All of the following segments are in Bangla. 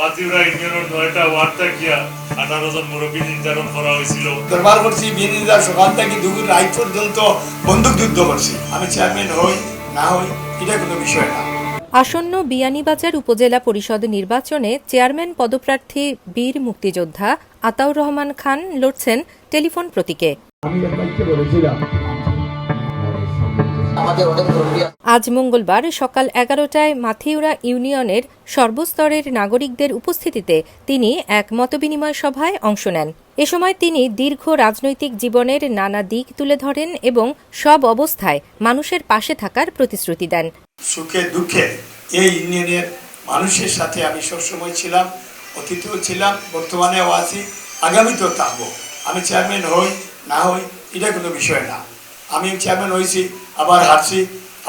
মাতিউরা ইউনিয়নের নয়টা ওয়ার্ড থাকিয়া আঠারো জন মুরব্বী নির্ধারণ করা হয়েছিল। দরবার করছি বিরোধীরা সকাল থেকে দুপুর রাত পর্যন্ত বন্দুক যুদ্ধ করছি। আমি চেয়ারম্যান হই না হই এটা কোনো বিষয় না। আসন্ন বিয়ানীবাজার উপজেলা পরিষদ নির্বাচনে চেয়ারম্যান পদপ্রার্থী বীর মুক্তিযোদ্ধা আতাউর রহমান খান লড়ছেন টেলিফোন প্রতীকে। আমি একবারকে বলেছিলাম আমাদের অনেক মুরব্বী আজ মঙ্গলবার সকাল এগারোটায় মাথিউরা ইউনিয়নের সর্বস্তরের নাগরিকদের উপস্থিতিতে তিনি এক মতবিনিময় সভায় অংশ নেন। এ সময় তিনি দীর্ঘ রাজনৈতিক জীবনের নানা দিক তুলে ধরেন এবং সব অবস্থায় মানুষের পাশে থাকার প্রতিশ্রুতি দেন। সুখে দুঃখে এই ইউনিয়নের মানুষের সাথে আমি সবসময় ছিলাম অতীতেও ছিলাম বর্তমানেও আছি আগামীতেও থাকব। আমি চেয়ারম্যান হই না হই এটা কোনো বিষয় না। আমি চেয়ারম্যান হয়েছি, আবার হারছি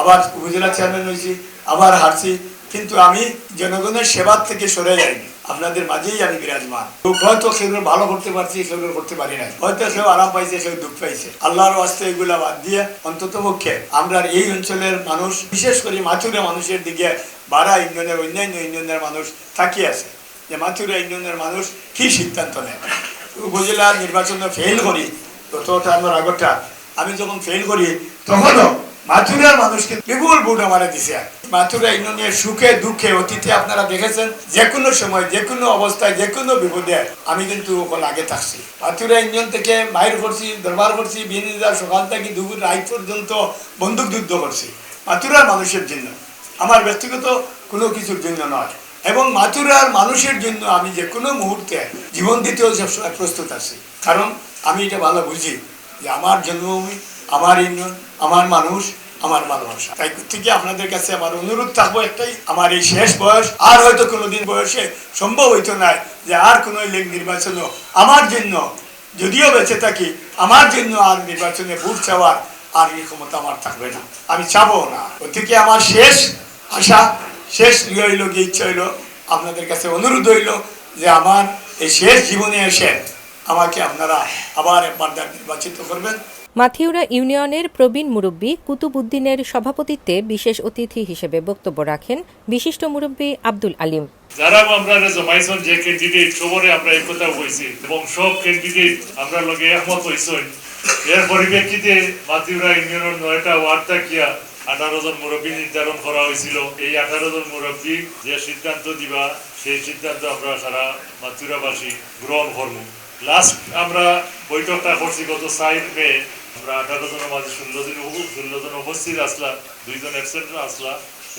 আবার উপজেলা চেয়ারম্যান হয়েছি, আবার হারছি কিন্তু আমি জনগণের সেবার থেকে সরে যাইনি। আপনাদের মাঝেই আমি বিরাজমান। হয়তো সেগুলো ভালো করতে পারছি, সেগুলো করতে পারি না হয়তো কেউ আরাম পাইছে কেউ দুঃখ পাইছে। আল্লাহর ওয়াস্তে এগুলা বাদ দিয়ে অন্তত পক্ষে আমরা এই অঞ্চলের মানুষ, বিশেষ করে মাথুরে মানুষের দিকে বারা ইউনিয়নের, অন্যান্য ইউনিয়নের মানুষ তাকিয়ে আছে যে মাথুরা ইউনিয়নের মানুষ কি সিদ্ধান্ত নেয়? উপজেলা নির্বাচনে ফেল করি। ততটা আমার আগরটা আমি যখন ফেল করি তখনও মাথুরার মানুষকে বিপুল ভোট আমারে দিছে মাথুরা ইউনিয়নের সুখে দুঃখে অতীতে আপনারা দেখেছেন যে কোনো সময় যে কোনো অবস্থায় যে কোনো বিপদে আমি কিন্তু ওখান আগে থাকছি। মাথুরা ইউনিয়ন থেকে মাইর করছি দরবার করছি বিনিদার সকাল থেকে দুপুর রাত পর্যন্ত বন্দুক যুদ্ধ করছি। মাথুরার মানুষের জন্য আমার ব্যক্তিগত কোনো কিছুর জন্য নয়। এবং মাথুরার মানুষের জন্য আমি যে কোনো মুহূর্তে জীবন দিতেও সবসময় প্রস্তুত আছি। কারণ আমি এটা ভালো বুঝি। যে আমার জন্মভূমি, আমার ইউনিয়ন, আমার মানুষ, আমার ভালোবাসা তাই থেকে আপনাদের কাছে আমার অনুরোধ থাকব একটাই, আমার এই শেষ বয়স, আর হয়তো কোনোদিন বয়সে সম্ভব হইতো না যে আর কোনো লেগ নির্বাচন আমার জন্য, যদিও বেঁচে থাকি, আমার জন্য আর নির্বাচনে ভোট চাওয়ার আর এই ক্ষমতা আমার থাকবে না। আমি চাবো না। ওর থেকে আমার শেষ আশা, শেষ ইয়ে হইল, গিয়ে ইচ্ছা হইল, আপনাদের কাছে অনুরোধ হইল যে আমার এই শেষ জীবনে এসে আমাকে আপনারা আবার একবার নির্বাচিত করবেন। মাথিউরা ইউনিয়নের প্রবীণ মুরব্বী কুতুবুদ্দিনের সভাপতিত্বে বিশেষ অতিথি হিসেবে বক্তব্য রাখেন বিশিষ্ট মুরব্বী আব্দুল আলিম। যারা আমরা জমাইছেন যে ক্যান্ডিডেট সবরে আমরা এই কথা কইছি এবং সব ক্যান্ডিডেট আমরা লগে একমত হইছেন এর পরিপ্রেক্ষিতে মাতিউরা ইউনিয়নের নয়টা ওয়ার্ড থাকিয়া আঠারো জন মুরব্বী নির্ধারণ করা হয়েছিল এই আঠারো জন মুরব্বী যে সিদ্ধান্ত দিবা সেই সিদ্ধান্ত আমরা সারা মাতুরাবাসী গ্রহণ করব লাস্ট আমরা বৈঠকটা করছি গত সাইড মে। আমরা আঠারো জনের মাঝে ষোলো জন ষোলো জন উপস্থিত আসলা দুইজন অ্যাবসেন্ট আসলা।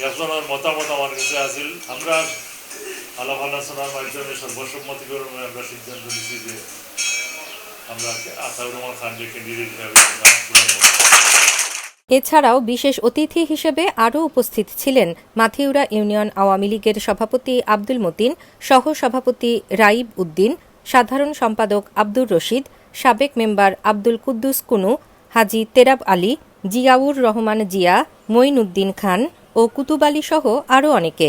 একজনের মতামত আমার কাছে আছিল। আমরা আলাপ আলোচনার মাধ্যমে সর্বসম্মতি করে আমরা সিদ্ধান্ত নিচ্ছি যে আমরা আতাউর রহমান খান যে ক্যান্ডিডেট। এছাড়াও বিশেষ অতিথি হিসেবে আরও উপস্থিত ছিলেন মাথিউরা ইউনিয়ন আওয়ামী লীগের সভাপতি আব্দুল মতিন সহ সভাপতি রাইব উদ্দিন সাধারণ সম্পাদক আব্দুর রশিদ, সাবেক মেম্বার আব্দুল কুদ্দুস কুনু, হাজি তেরাব আলী, জিয়াউর রহমান জিয়া মঈন উদ্দিন খান ও কুতুব আলী সহ আরও অনেকে।